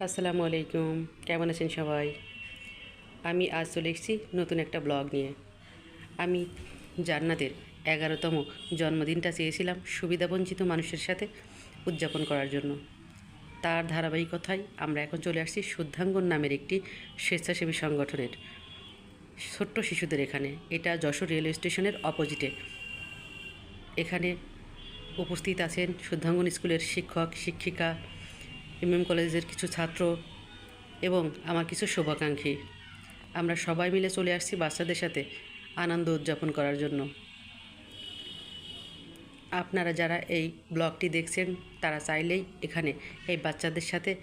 আসসালামু আলাইকুম। কেমন আছেন সবাই? আমি আজ চলে এসেছি নতুন একটা ব্লগ নিয়ে। আমি জান্নাতের এগারোতম জন্মদিনটা চেয়েছিলাম সুবিধাবঞ্চিত মানুষের সাথে উদযাপন করার জন্য। তার ধারাবাহিকতায় আমরা এখন চলে আসছি শুদ্ধাঙ্গন নামের একটি স্বেচ্ছাসেবী সংগঠনের ছোট্ট শিশুদের এখানে। এটা যশোর রেলওয়ে স্টেশনের অপোজিটে। এখানে উপস্থিত আছেন শুদ্ধাঙ্গন স্কুলের শিক্ষক, শিক্ষিকা এমএম কলেজের কিছু ছাত্র এবং আমার কিছু শুভাকাঙ্ক্ষী। আমরা সবাই মিলে চলে আসছি বাচ্চাদের সাথে আনন্দ উদযাপন করার জন্য। আপনারা যারা এই ব্লগটি দেখছেন, তারা চাইলেই এখানে এই বাচ্চাদের সাথে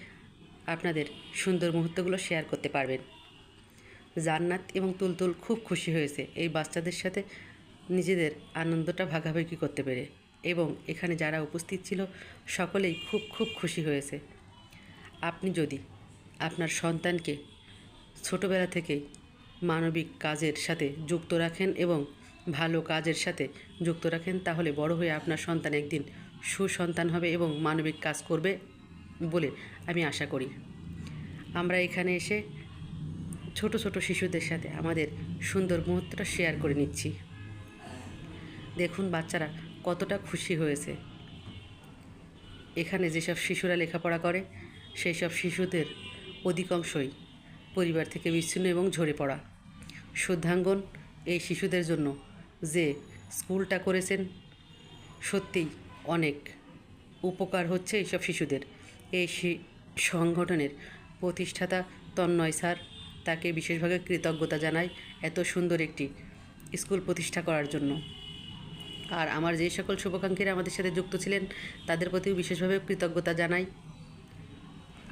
আপনাদের সুন্দর মুহূর্তগুলো শেয়ার করতে পারবেন। জান্নাত এবং তুলতুল খুব খুশি হয়েছে এই বাচ্চাদের সাথে নিজেদের আনন্দটা ভাগাভাগি করতে পেরে। এবং এখানে যারা উপস্থিত ছিল, সকলেই খুব খুব খুশি হয়েছে। আপনি যদি আপনার সন্তানকে ছোটোবেলা থেকেই মানবিক কাজের সাথে যুক্ত রাখেন এবং ভালো কাজের সাথে যুক্ত রাখেন, তাহলে বড় হয়ে আপনার সন্তান একদিন সুসন্তান হবে এবং মানবিক কাজ করবে বলে আমি আশা করি। আমরা এখানে এসে ছোট ছোট শিশুদের সাথে আমাদের সুন্দর মুহূর্তটা শেয়ার করে নিচ্ছি। দেখুন বাচ্চারা কতটা খুশি হয়েছে। এখানে যেসব শিশুরা লেখাপড়া করে সেই সব শিশুদের অধিকাংশই পরিবার থেকে বিচ্ছিন্ন এবং ঝরে পড়া। শুদ্ধাঙ্গন এই শিশুদের জন্য যে স্কুলটা করেছেন, সত্যিই অনেক উপকার হচ্ছে এইসব শিশুদের। এই সংগঠনের প্রতিষ্ঠাতা তন্ময় স্যার তাকে বিশেষভাবে কৃতজ্ঞতা জানাই এত সুন্দর একটি স্কুল প্রতিষ্ঠা করার জন্য। আর আমার যে সকল শুভাকাঙ্ক্ষীরা আমাদের সাথে যুক্ত ছিলেন, তাদের প্রতিও বিশেষভাবে কৃতজ্ঞতা জানাই।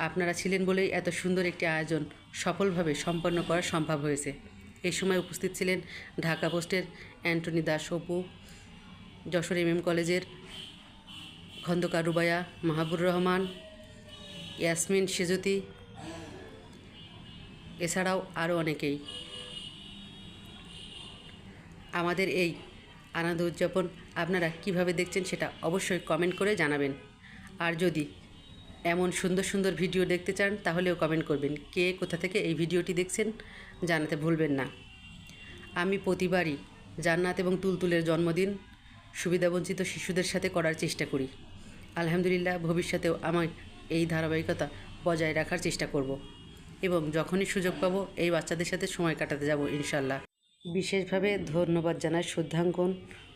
আপনারা ছিলেন বলেই এত সুন্দর একটি আয়োজন সফলভাবে সম্পন্ন করা সম্ভব হয়েছে। এই সময় উপস্থিত ছিলেন ঢাকা পোস্টের Antony Das Apu, Jessore M M কলেজের খন্দকার রুবায়া মাহাবুর রহমান, ইয়াসমিন সেজুতি, এছাড়াও আরও অনেকেই। আমাদের এই আনন্দ উদযাপন আপনারা কীভাবে দেখছেন সেটা অবশ্যই কমেন্ট করে জানাবেন। আর যদি এমন সুন্দর সুন্দর ভিডিও দেখতে চান, তাহলেও কমেন্ট করবেন, কে কোথা থেকে এই ভিডিওটি দেখছেন জানাতে ভুলবেন না। আমি প্রতিবারই জান্নাত এবং তুলতুলের জন্মদিন সুবিধাবঞ্চিত শিশুদের সাথে করার চেষ্টা করি। আলহামদুলিল্লাহ, ভবিষ্যতেও আমার এই ধারাবাহিকতা বজায় রাখার চেষ্টা করব এবং যখনই সুযোগ পাবো, এই বাচ্চাদের সাথে সময় কাটাতে যাব ইনশাল্লাহ বিশেষভাবে ধন্যবাদ জানাই শুদ্ধাঙ্কন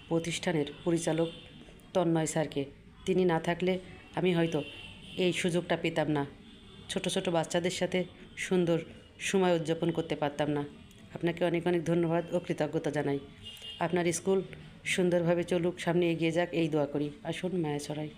প্রতিষ্ঠানের পরিচালক তন্ময় স্যারকে। তিনি না থাকলে আমি হয়তো এই সুযোগটা পেতাম না। ছোট ছোট বাচ্চাদের সাথে সুন্দর সময় উদযাপন করতে পারতাম না। আপনাকে অনেক অনেক ধন্যবাদ ও কৃতজ্ঞতা জানাই। আপনার স্কুল সুন্দরভাবে চলুক, সামনে এগিয়ে যাক, এই দোয়া করি। আসুন, মায়া ছড়াই।